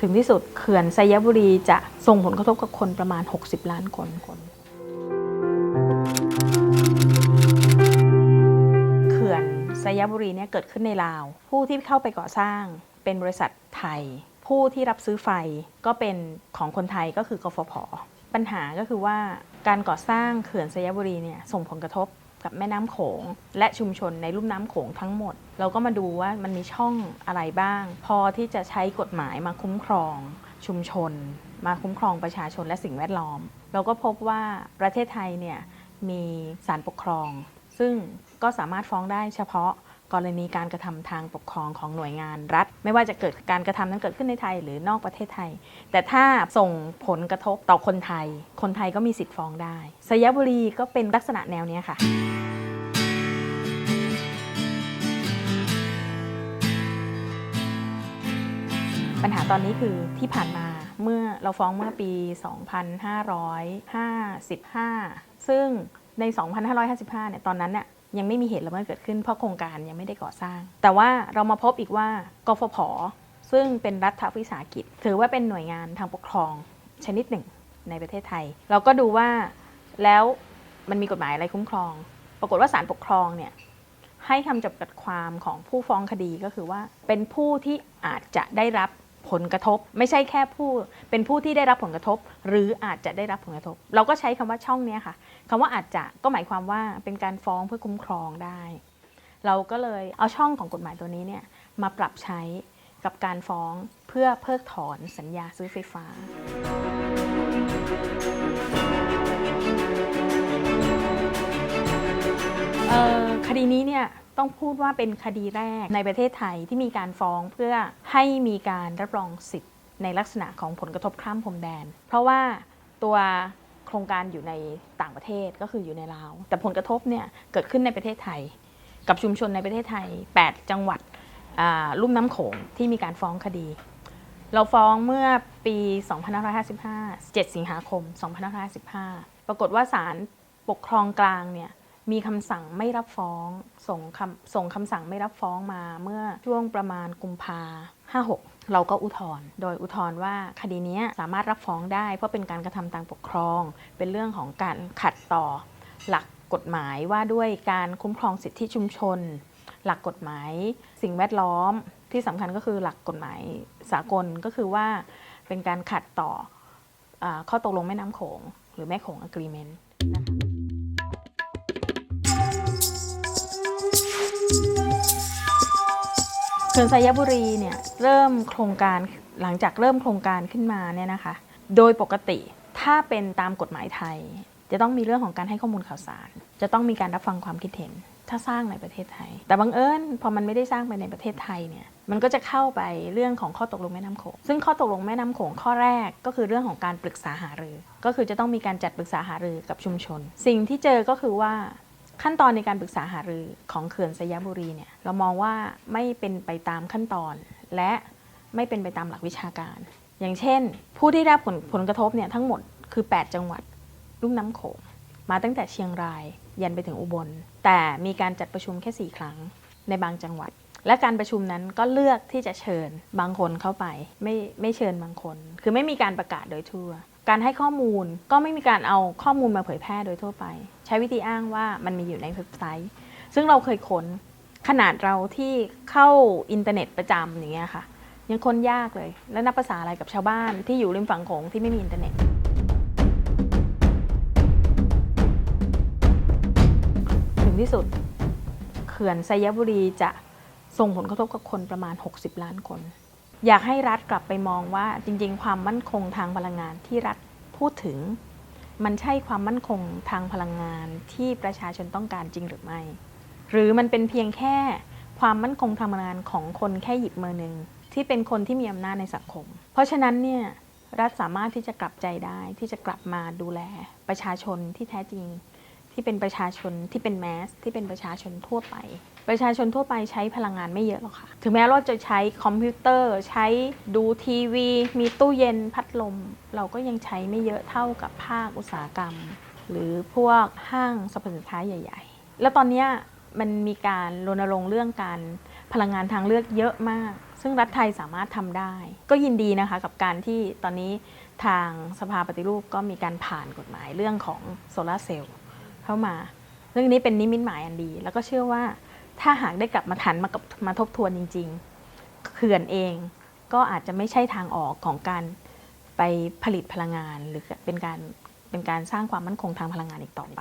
ถึงที่สุดเขื่อนไซยบุรีจะส่งผลกระทบกับคนประมาณ 60 ล้านคนคนเขื่อนไซยบุรีเนี่ยเกิดขึ้นในลาว ผู้ที่เข้าไปก่อสร้างเป็นบริษัทไทย ผู้ที่รับซื้อไฟก็เป็นของคนไทยก็คือกฟผปัญหาก็คือว่าการก่อสร้างเขื่อนไซยบุรีเนี่ยส่งผลกระทบ กับแม่น้ำโขง และชุมชนในลุ่มน้ำโขงทั้งหมด เราก็มาดูว่ามันมีช่องอะไรบ้าง พอที่จะใช้กฎหมายมาคุ้มครองชุมชน มาคุ้มครองประชาชนและสิ่งแวดล้อม เราก็พบว่าประเทศไทยเนี่ยมีศาลปกครอง ซึ่งก็สามารถฟ้องได้เฉพาะ กรณีการกระทำทางปกครองของหน่วยงานรัฐ ไม่ว่าจะเกิดการกระทำนั้นเกิดขึ้นในไทยหรือนอกประเทศไทย แต่ถ้าส่งผลกระทบต่อคนไทย คนไทยก็มีสิทธิ์ฟ้องได้สยบุรีก็เป็นลักษณะแนวนี้ค่ะปัญหาตอนนี้คือที่ผ่านมาเมื่อเราฟ้องเมื่อปี 2555 ซึ่งใน 2555 เนี่ย ตอนนั้นเนี่ย ยังไม่มีเหตุละเมิดเกิดขึ้นเพราะโครงการยังไม่ได้ก่อสร้าง แต่ว่าเรามาพบอีกว่ากฟผ ซึ่งเป็นรัฐวิสาหกิจ ถือว่าเป็นหน่วยงานทางปกครองชนิดหนึ่งในประเทศไทย เราก็ดูว่าแล้วมันมีกฎหมายอะไรคุ้มครอง ปรากฏว่าศาลปกครองเนี่ยให้คำจำกัดความของผู้ฟ้องคดีก็คือว่า เป็นผู้ที่อาจจะได้รับ ผลกระทบ ไม่ใช่แค่ผู้ เป็นผู้ที่ได้รับผลกระทบ หรืออาจจะได้รับผลกระทบ เราก็ใช้คำว่าช่องเนี้ยค่ะคำว่าอาจจะก็หมายความว่าเป็นการฟ้องเพื่อคุ้มครองได้ เราก็เลยเอาช่องของกฎหมายตัวนี้เนี่ยมาปรับใช้กับการฟ้องเพื่อเพิกถอนสัญญาซื้อไฟฟ้า คดีนี้เนี่ย ต้องพูดว่าเป็นคดีแรกในประเทศไทยที่มีการฟ้องเพื่อให้มีการรับรองสิทธิ์ ในลักษณะของผลกระทบข้ามพรมแดน เพราะว่าตัวโครงการอยู่ในต่างประเทศก็คืออยู่ในลาว แต่ผลกระทบเนี่ยเกิดขึ้นในประเทศไทย กับชุมชนในประเทศไทย 8 จังหวัดลุ่มน้ำโขงที่มีการฟ้องคดี เราฟ้องเมื่อปี 2555 7 สิงหาคม 2555 ปรากฏว่าศาลปกครองกลางเนี่ย มีคำสั่งไม่รับฟ้องส่งคำส่งคำสั่งไม่รับฟ้องมาเมื่อช่วงประมาณกุมภา56 เราก็อุทธรณ์โดยอุทธรณ์ว่าคดีนี้สามารถรับฟ้องได้ เพราะเป็นการกระทำทางปกครอง เป็นเรื่องของการขัดต่อหลักกฎหมายว่าด้วยการคุ้มครองสิทธิชุมชน หลักกฎหมายสิ่งแวดล้อมที่สำคัญก็คือหลักกฎหมายสากลก็คือว่าเป็นการขัดต่ออข้อตกลงแม่น้ำโขง หรือแม่โขง agreement นะคะ เขื่อนไซยบุรีเนี่ยเริ่มโครงการหลังจากเริ่มโครงการขึ้นมาเนี่ยนะคะ โดยปกติถ้าเป็นตามกฎหมายไทย จะต้องมีเรื่องของการให้ข้อมูลข่าวสาร จะต้องมีการรับฟังความคิดเห็น ถ้าสร้างในประเทศไทย แต่บังเอิญพอมันไม่ได้สร้างไปในประเทศไทยเนี่ยมันก็จะเข้าไปเรื่องของข้อตกลงแม่น้ำโขงซึ่งข้อตกลงแม่น้ำโขงข้อแรกก็คือเรื่องของการปรึกษาหารือ ก็คือจะต้องมีการจัดปรึกษาหารือกับชุมชน สิ่งที่เจอก็คือว่า ขั้นตอนในการปรึกษาหารือของเขื่อนสยบุรีเนี่ยเรามองว่าไม่เป็นไปตามขั้นตอน และไม่เป็นไปตามหลักวิชาการ อย่างเช่น ผู้ที่ได้รับผลผลกระทบเนี่ยทั้งหมดคือ 8 จังหวัดลุ่มน้ำโขงมาตั้งแต่เชียงราย ยันไปถึงอุบล แต่มีการจัดประชุมแค่ 4 ครั้งในบางจังหวัด และการประชุมนั้นก็เลือกที่จะเชิญบางคนเข้าไป ไม่ไม่เชิญบางคน คือไม่มีการประกาศโดยทั่ว การให้ข้อมูลก็ไม่มีการเอาข้อมูลมาเผยแพร่โดยทั่วไป ใช้วิธีอ้างว่ามันมีอยู่ในเว็บไซต์ ซึ่งเราเคยค้นขนาดเราที่เข้าอินเทอร์เน็ตประจำอย่างเงี้ยค่ะ ยังค้นยากเลย แล้วนับภาษาอะไรกับชาวบ้านที่อยู่ริมฝั่งโขงที่ไม่มีอินเทอร์เน็ต ถึงที่สุดเขื่อนไซยบุรีจะส่งผลกระทบกับคนประมาณ 60 ล้านคน อยากให้รัฐกลับไปมองว่าจริง ๆ ความมั่นคงทางพลังงานที่รัฐพูดถึง มันใช่ความมั่นคงทางพลังงานที่ประชาชนต้องการจริงหรือไม่ หรือมันเป็นเพียงแค่ความมั่นคงทางพลังงานของคนแค่หยิบมือหนึ่งที่เป็นคนที่มีอำนาจในสังคม เพราะฉะนั้นเนี่ยรัฐสามารถที่จะกลับใจได้ที่จะกลับมาดูแลประชาชนที่แท้จริง ที่เป็นประชาชนที่เป็นแมสที่เป็นประชาชนทั่วไป ประชาชนทั่วไปใช้พลังงานไม่เยอะหรอกค่ะ ถึงแม้เราจะใช้คอมพิวเตอร์ ใช้ดูทีวี มีตู้เย็นพัดลม เราก็ยังใช้ไม่เยอะเท่ากับภาคอุตสาหกรรม หรือพวกห้างสรรพสินค้าใหญ่ ๆ แล้วตอนนี้มันมีการรณรงค์เรื่องการพลังงานทางเลือกเยอะมาก ซึ่งรัฐไทยสามารถทำได้ ก็ยินดีนะคะกับการที่ตอนนี้ทางสภาปฏิรูปก็มีการผ่านกฎหมายเรื่องของโซลาร์เซลล์ เข้ามา เรื่องนี้เป็นนิมิตหมายอันดี แล้วก็เชื่อว่าถ้าหากได้กลับมาทันมากับมาทบทวนจริง ๆ เขื่อนเองก็อาจจะไม่ใช่ทางออกของการไปผลิตพลังงาน หรือเป็นการเป็นการสร้างความมั่นคงทางพลังงานอีกต่อไป